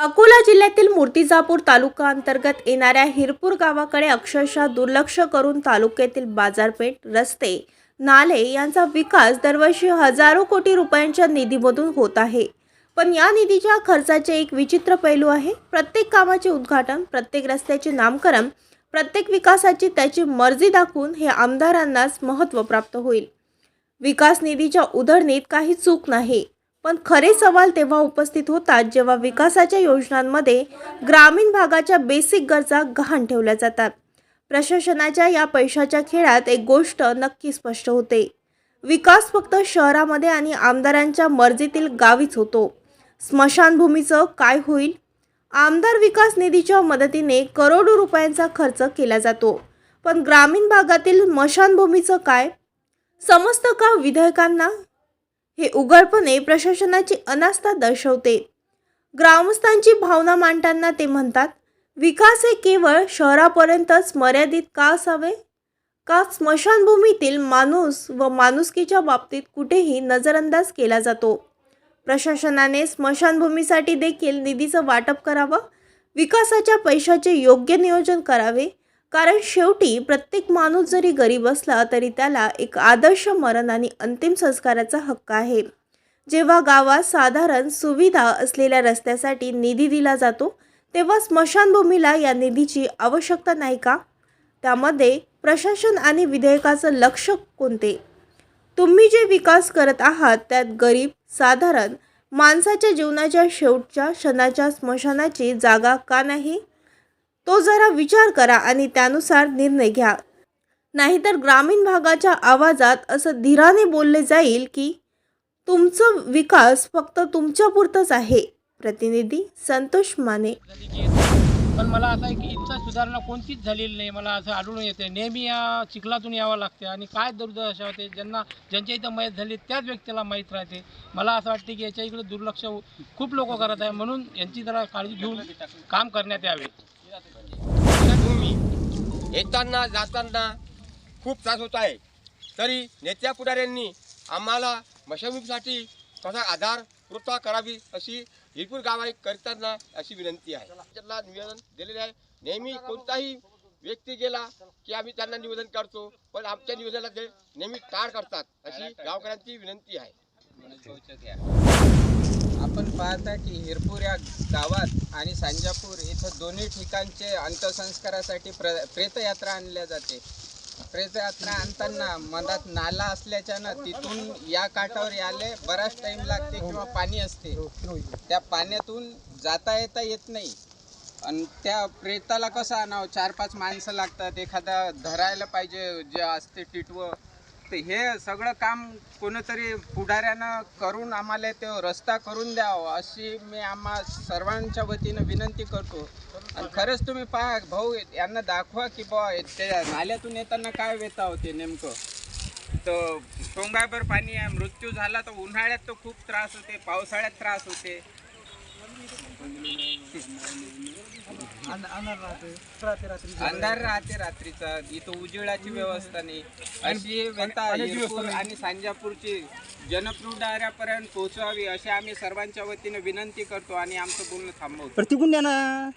अकोला जिल्ह्यातील मूर्तिजापूर तालुका अंतर्गत येणाऱ्या हिरपूर गावाकडे अक्षरशः दुर्लक्ष करून तालुक्यातील बाजारपेठ रस्ते नाले यांचा विकास दरवर्षी हजारो कोटी रुपयांच्या निधीमधून होत आहे. पण या निधीच्या खर्चाचे एक विचित्र पैलू आहे. प्रत्येक कामाचे उद्घाटन प्रत्येक रस्त्याचे नामकरण प्रत्येक विकासाची त्याची मर्जी दाखवून हे आमदारांनाच महत्त्व प्राप्त होईल. विकास निधीच्या उधळणीत काही चूक नाही. पण खरे सवाल तेव्हा उपस्थित होतात जेव्हा विकासाच्या योजनांमध्ये ग्रामीण भागाच्या बेसिक गरजा गहाण ठेवल्या जातात. प्रशासनाच्या या पैशाच्या खेळात एक गोष्ट नक्की स्पष्ट होते. विकास फक्त शहरामध्ये आणि आमदारांच्या मर्जीतील गावीच होतो. स्मशानभूमीचं काय होईल? आमदार विकास निधीच्या मदतीने करोडो रुपयांचा खर्च केला जातो. पण ग्रामीण भागातील स्मशानभूमीचं काय? समस्त का विधेयकांना? हे उघडपणे प्रशासनाची अनास्था दर्शवते. ग्रामस्थांची भावना मांडताना ते म्हणतात विकास हे केवळ शहरापर्यंतच मर्यादित का असावे का स्मशानभूमीतील माणूस व माणुसकीच्या बाबतीत कुठेही नजरअंदाज केला जातो. प्रशासनाने स्मशानभूमीसाठी देखील निधीचं वाटप करावं? विकासाच्या पैशाचे योग्य नियोजन करावे? कारण शेवटी प्रत्येक माणूस जरी गरीब असला तरी त्याला एक आदर्श मरण आणि अंतिम संस्काराचा हक्क आहे. जेव्हा गावात साधारण सुविधा असलेल्या रस्त्यासाठी निधी दिला जातो तेव्हा स्मशानभूमीला या निधीची आवश्यकता नाही का? त्यामध्ये प्रशासन आणि विधेयकाचं लक्ष कोणते? तुम्ही जे विकास करत आहात त्यात गरीब साधारण माणसाच्या जीवनाच्या शेवटच्या क्षणाच्या स्मशानाची जागा का नाही? तो जरा विचार करा आणि त्यानुसार निर्णय घ्या. नाहीतर ग्रामीण भागाच्या आवाजात असं धीराने बोलले जाईल की तुमचं विकास फक्त तुमच्यापुरतंच आहे. प्रतिनिधी संतोष माने. पण मला असं आहे की इतका सुधारणा कोणतीच झालेली नाही. मला असं आढळून येते. नेहमी या चिखलातून यावं लागते आणि काय दुर्दशा होते? ज्यांना ज्यांच्या इथं माहीत झाली त्याच व्यक्तीला माहीत राहते. मला असं वाटते की याच्या इकडे दुर्लक्ष खूप लोक करत आहे. म्हणून यांची जरा काळजी घेऊन काम करण्यात यावे. भूमी येताना जाताना खूप त्रास होत आहे. तरी नेत्या पुढाऱ्यांनी आम्हाला मशागतीसाठी कसा आधार कृपा करावी अशी हिरपूर गावाई करताना अशी विनंती आहे. त्यांना निवेदन दिलेले आहे. नेहमी कोणताही व्यक्ती गेला की आम्ही त्यांना निवेदन करतो पण आमच्या निवेदनाला ते नेहमी टाळ करतात अशी गावकऱ्यांची विनंती आहे. आपण पाहता की हिरपूर या गावात आणि सांजापूर इथं दोन्ही ठिकाणचे अंत्यसंस्कारासाठी प्र प्रेतयात्रा आणल्या जाते. प्रेतयात्रा आणताना मधात नाला असल्याच्यानं तिथून या काठावर याले बराच टाइम लागते किंवा पाणी असते. त्या पाण्यातून जाता येता येत नाही. आणि त्या प्रेताला कसं आणावं? चार पाच माणसं लागतात. एखादा धरायला पाहिजे जे असते टिटवं. तर हे सगळं काम कोणीतरी पुढाऱ्यानं करून आम्हाला ते रस्ता करून द्यावा अशी मी आम्हा सर्वांच्या वतीनं विनंती करतो. आणि खरंच तुम्ही पहा भाऊ यांना दाखवा की बा ते नाल्यातून येताना काय वेता होते नेमकं. तर टोंगाभर पाणी आहे मृत्यू झाला तर उन्हाळ्यात तर खूप त्रास होते पावसाळ्यात त्रास होते. अंधार राहते रात्रीचा. इथं उजेडाची व्यवस्था नाही. अशी व्यथा आणि सांजापूरची जनपुढाऱ्यापर्यंत पोहोचवावी अशी आम्ही सर्वांच्या वतीने विनंती करतो आणि आमचं बोलणं थांबवतो. द्या ना.